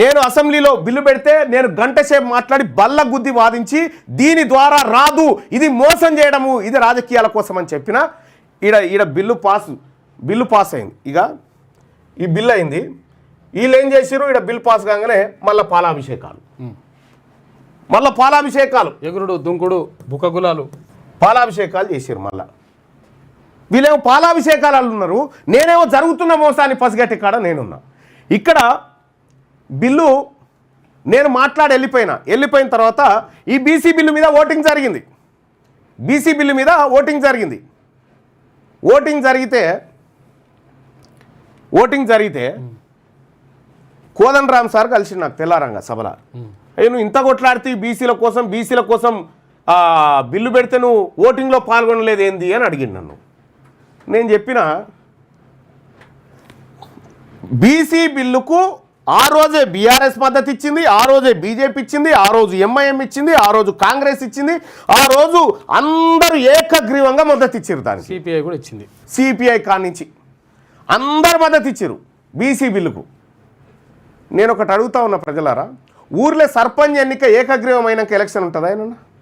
నేను అసెంబ్లీలో బిల్లు పెడితే నేను గంట సేపు మాట్లాడి బల్ల గుద్ది వాదించి దీని ద్వారా రాదు ఇది మోసం చేయడము ఇది రాజకీయాల కోసం అని చెప్పిన ఈడ ఈడ బిల్లు పాస్ బిల్లు పాస్ అయింది. ఇక ఈ బిల్లు అయింది. వీళ్ళు ఏం చేసారు ఈడ బిల్ పాస్ కాగానే మళ్ళీ పాలాభిషేకాలు. మళ్ళీ పాలాభిషేకాలు. ఎగురుడు దుంకుడు బుక్కగులాలు పాలాభిషేకాలు చేసారు మళ్ళా. వీళ్ళేమో పాలాభిషేకాలు ఉన్నారు నేనేమో జరుగుతున్న మోసాన్ని పసిగట్టి కాడ నేనున్నా. ఇక్కడ బిల్లు నేను మాట్లాడి వెళ్ళిపోయినా. వెళ్ళిపోయిన తర్వాత ఈ బీసీ బిల్లు మీద ఓటింగ్ జరిగింది. బీసీ బిల్లు మీద ఓటింగ్ జరిగింది. ఓటింగ్ జరిగితే ఓటింగ్ జరిగితే కోదండ రామ్ సార్ కలిసి నాకు తెల్లారంగా సభల. అయ్యి నువ్వు ఇంత కొట్లాడితే బీసీల కోసం బీసీల కోసం బిల్లు పెడితే నువ్వు ఓటింగ్లో పాల్గొనలేదు ఏంది అని అడిగిండు నన్ను. నేను చెప్పిన బీసీ బిల్లుకు ఆ రోజే బీఆర్ఎస్ మద్దతు ఇచ్చింది ఆ రోజే బీజేపీ ఇచ్చింది ఆ రోజు ఎంఐఎం ఇచ్చింది ఆ రోజు కాంగ్రెస్ ఇచ్చింది ఆ రోజు అందరూ ఏకగ్రీవంగా మద్దతు ఇచ్చారు దానికి. సిపిఐ కూడా ఇచ్చింది. సిపిఐ కానించి అందరు మద్దతు ఇచ్చారు బీసీ బిల్లుకు. నేను ఒకటి అడుగుతా ఉన్నా ప్రజలారా ఊర్లో సర్పంచ్ ఎన్నిక ఏకగ్రీవమైనాక ఎలక్షన్ ఉంటుందా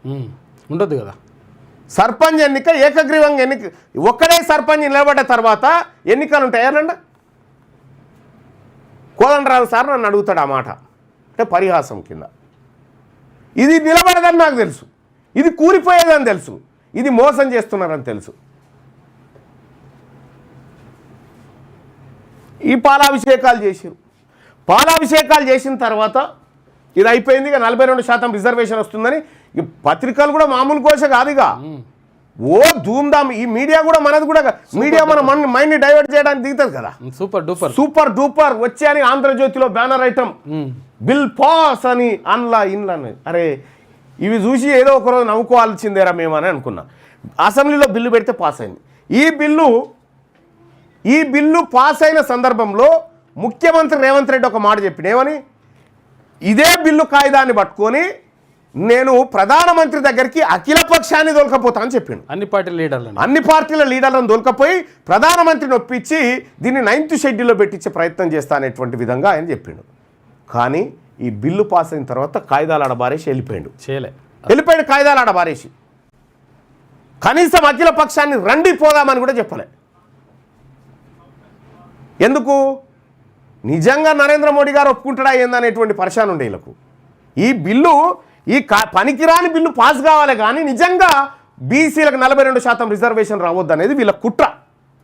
ఉమ్. ఉండొద్దు కదా. సర్పంచ్ ఎన్నిక ఏకగ్రీవంగా ఎన్నిక ఒక్కడే సర్పంచ్ నిలబడ్డ తర్వాత ఎన్నికలు ఉంటాయనండి కోదండరాజు సార్ నన్ను అడుగుతాడు ఆ మాట. అంటే పరిహాసం కింద. ఇది నిలబడదని నాకు తెలుసు. ఇది కూలిపోయేదని తెలుసు. ఇది మోసం చేస్తున్నారని తెలుసు. ఈ పాలాభిషేకాలు చేసారు పాలాభిషేకాలు చేసిన తర్వాత ఇది అయిపోయింది ఇక నలభై రెండు శాతం రిజర్వేషన్ వస్తుందని ఈ పత్రికలు కూడా మామూలు కోశ కాదు ఇక. ఓ ధూమ్ధామ్. ఈ మీడియా కూడా మనది కూడా మీడియా మన మన మైండ్ని డైవర్ట్ చేయడానికి దిగుతుంది కదా. Super duper. Super duper. వచ్చే అని ఆంధ్రజ్యోతిలో బ్యానర్ ఐటమ్. బిల్ పాస్ అని అన్లా ఇన్లా అని. అరే ఇవి చూసి ఏదో ఒకరోజు నవ్వుకోవాల్సిందేరా మేము అని అనుకున్నా. అసెంబ్లీలో బిల్లు పెడితే పాస్ అయింది. ఈ బిల్లు ఈ బిల్లు పాస్ అయిన సందర్భంలో ముఖ్యమంత్రి రేవంత్ రెడ్డి ఒక మాట చెప్పిన ఏమని? ఇదే బిల్లు కాయిదాన్ని పట్టుకొని నేను ప్రధానమంత్రి దగ్గరికి అఖిల పక్షాన్ని దొరకపోతా అని చెప్పిండు. అన్ని పార్టీల లీడర్లను. అన్ని పార్టీల లీడర్లను దొరకపోయి ప్రధానమంత్రిని ఒప్పించి దీన్ని నైన్త్ షెడ్యూల్లో పెట్టించే ప్రయత్నం చేస్తా అనేటువంటి విధంగా ఆయన చెప్పిండు. కానీ ఈ బిల్లు పాస్ అయిన తర్వాత కాయిదాలు ఆడబారేసి వెళ్ళిపోయాడు. చేయలే. వెళ్ళిపోయాడు కాయిదాలు ఆడబారేసి. కనీసం అఖిల పక్షాన్ని రండి పోదామని కూడా చెప్పలే. ఎందుకు? నిజంగా నరేంద్ర మోడీ గారు ఒప్పుకుంటాడా ఏందనేటువంటి పరిశాన్ ఉండే ఈ బిల్లు ఈ కా- పనికిరాని బిల్లు పాస్ కావాలి కానీ నిజంగా బీసీలకు నలభై రెండు శాతం రిజర్వేషన్ రావద్దు అనేది వీళ్ళ కుట్ర.